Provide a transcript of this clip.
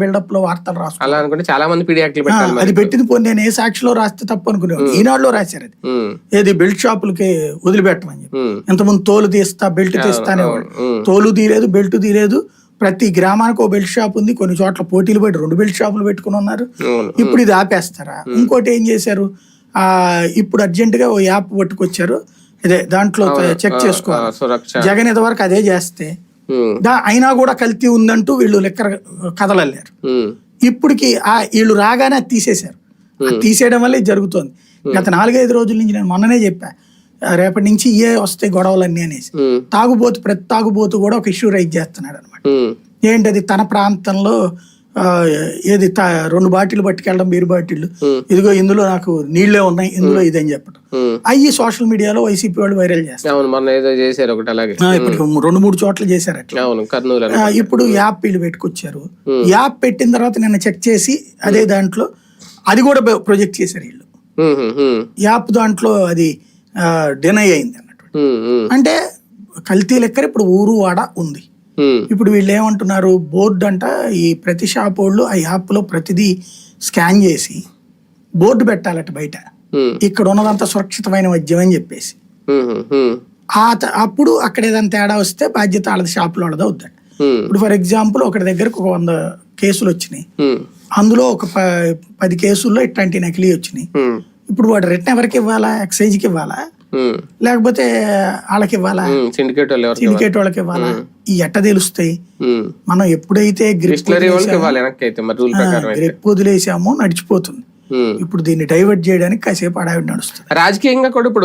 బిల్డప్లో వార్తలు రాసు అలా అనుకుంటే చాలా మంది పీడియాక్లు పెట్టాలి. అది పెట్టింది పోనీ నేను ఏ సాక్షిలో రాస్తే తప్పు అనుకునేవాడు ఈనాడులో రాశారు అది. ఏది బెల్ట్ షాపులకి వదిలిపెట్టమని చెప్పి. ఇంతకుముందు తోలు తీస్తా బెల్ట్ తీస్తా అనేవాడు. తోలు తీయలేదు బెల్ట్ తీయలేదు. ప్రతి గ్రామానికి ఒక బెల్ట్ షాప్ ఉంది. కొన్ని చోట్ల పోటీలు పెట్టి రెండు బెల్ట్ షాపులు పెట్టుకుని ఉన్నారు. ఇప్పుడు ఇది ఆపేస్తారా? ఇంకోటి ఏం చేశారు? ఆ ఇప్పుడు అర్జెంట్గా ఓ యాప్ పట్టుకొచ్చారు. అదే దాంట్లో చెక్ చేసుకోవాలి. జగన్ ఇదివరకు అదే చేస్తే అయినా కూడా కల్తీ ఉందంటూ వీళ్ళు లెక్కర కదలలేరు. ఉమ్, ఇప్పటికి ఆ వీళ్ళు రాగానే అది తీసేశారు. అది తీసేయడం వల్ల ఇది జరుగుతోంది. గత నాలుగైదు రోజుల నుంచి నేను మొన్ననే చెప్పా రేపటి నుంచి ఇయే వస్తాయి గొడవలన్నీ అనేసి. తాగుబోతు ప్రతి తాగుబోతు కూడా ఒక ఇష్యూ రైజ్ చేస్తున్నాడు అనమాట ఏంటది? తన ప్రాంతంలో ఏది రెండు బాటిల్ పట్టుకెళ్ళడం బీరు బాటిల్. ఇదిగో ఇందులో నాకు నీళ్ళే ఉన్నాయి ఇందులో ఇదని చెప్పడం. అయ్యి సోషల్ మీడియాలో వైసీపీ వాళ్ళు వైరల్ చేస్తారు. ఇప్పుడు రెండు మూడు చోట్ల చేశారు అట్లా. ఇప్పుడు యాప్ వీళ్ళు పెట్టుకొచ్చారు. యాప్ పెట్టిన తర్వాత నిన్న చెక్ చేసి అదే దాంట్లో అది కూడా ప్రొజెక్ట్ చేశారు వీళ్ళు. యాప్ దాంట్లో అది డినై అయింది అన్నట్టు. అంటే కల్తీ లెక్కర ఇప్పుడు ఊరు వాడ ఉంది. ఇప్పుడు వీళ్ళు ఏమంటున్నారు బోర్డు అంట ఈ ప్రతి షాప్ వాళ్ళు ఆ యాప్లో ప్రతిదీ స్కాన్ చేసి బోర్డు పెట్టాలట బయట. ఇక్కడ ఉన్నదంతా సురక్షితమైన మద్యం అని చెప్పేసి. ఆ అప్పుడు అక్కడ ఏదైనా తేడా వస్తే బాధ్యత వాళ్ళది షాపులో వాళ్ళది అవుతాడు ఇప్పుడు ఫర్ ఎగ్జాంపుల్ ఒకటి దగ్గరకు ఒక వంద కేసులు వచ్చినాయి. అందులో ఒక పది కేసుల్లో ఇట్లాంటి నకిలీ వచ్చినాయి. ఇప్పుడు వాడు రిటర్న్ ఎవరికి ఇవ్వాలా? ఎక్సైజ్కి ఇవ్వాలా? లేకపోతే వాళ్ళకి ఇవ్వాలా? సిండికేట్ సిండికేట్ వాళ్ళకి ఇవ్వాలా? ఈ ఎట్ట తెలుస్తాయి? మనం ఎప్పుడైతే గ్రిప్ వదిలేసామో నడిచిపోతుంది. ఇప్పుడు దీన్ని డైవర్ట్ చేయడానికి కాసేపు అడావిడి నడుస్తుంది. రాజకీయంగా కూడా ఇప్పుడు